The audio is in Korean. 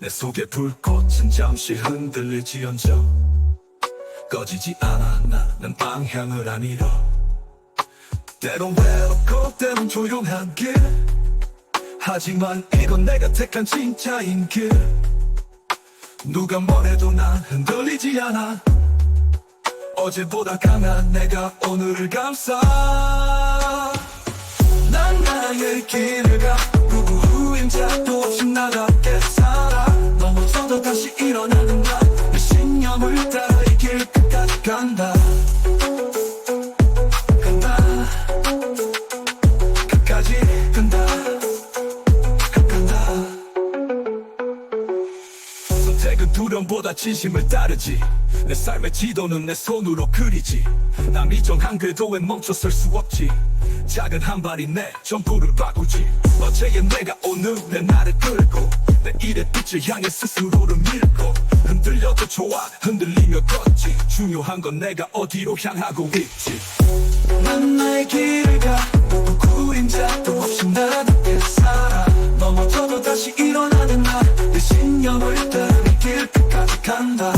내 속의 불꽃은 잠시 흔들릴지언정. 꺼지지 않아 나는 방향을 안 잃어. 때론 외롭고 때론 조용한 길. 하지만 이건 내가 택한 진짜인 길. 누가 뭐래도 난 흔들리지 않아. 어제보다 강한 내가 오늘을 감싸. 난 나의 길을 일어나는 나내 신념을 따라 이 길 끝까지 간다 선택은 두려움보다 진심을 따르지. 내 삶의 지도는 내 손으로 그리지. 남이 정한 궤도에 멈춰설 수 없지. 작은 한 발이 내 전부를 바꾸지. 어제의 내가 오늘의 나를 끌고 내 일의 빛을 향해 스스로를 밀고 흔들려도 좋아 흔들리며 걷지. 중요한 건 내가 어디로 향하고 있지. 난 나의 길을 arkanda